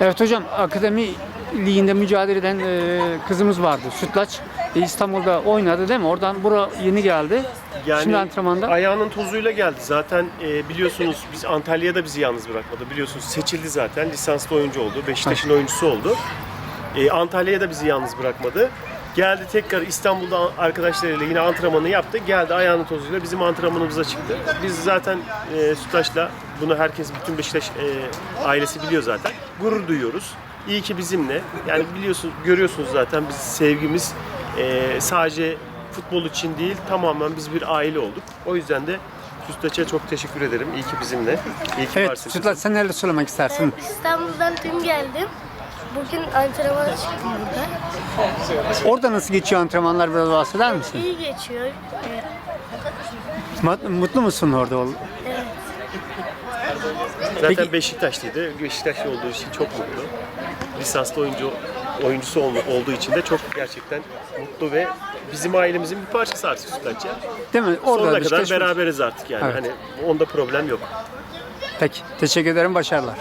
Evet hocam akademi liginde mücadele eden e, kızımız vardı. Sütlaç E, İstanbul'da oynadı değil mi? Oradan bura yeni geldi. Şimdi antrenmanda. ayağının tozuyla geldi. Zaten e, biliyorsunuz biz Antalya'da bizi yalnız bırakmadı. Biliyorsunuz seçildi zaten. Lisanslı oyuncu oldu. Beşiktaş'ın oyuncusu oldu. E, Antalya'ya da bizi yalnız bırakmadı. Geldi tekrar İstanbul'da arkadaşlarıyla yine antrenmanı yaptı. Geldi ayağının tozuyla bizim antrenmanımıza çıktı. Biz zaten e, Sütaş'la bunu herkes bütün Beşiktaş e, ailesi biliyor zaten. Gurur duyuyoruz. İyi ki bizimle. Yani biliyorsunuz, görüyorsunuz zaten biz sevgimiz e, sadece futbol için değil tamamen biz bir aile olduk. O yüzden de Süstaç'a çok teşekkür ederim. İyi ki bizimle. İyi ki Evet varsın. Sütlaç sen neler söylemek istersin? İstanbul'dan dün geldim. Bugün antrenmana çıktım burada. Orada nasıl geçiyor antrenmanlar biraz bahseder misin? İyi geçiyor. Mut- Mutlu musun orada? ol- Zaten Peki- Beşiktaşlıydı. Beşiktaşlı olduğu için çok mutlu. Lisanslı oyuncu oyuncusu ol- olduğu için de çok gerçekten mutlu ve bizim ailemizin bir parçası artık Süstaç ya. Değil mi? Orada Sonuna kadar Beşiktaş- beraberiz artık yani. Evet. Hani onda problem yok. Peki. Teşekkür ederim. Başarılar.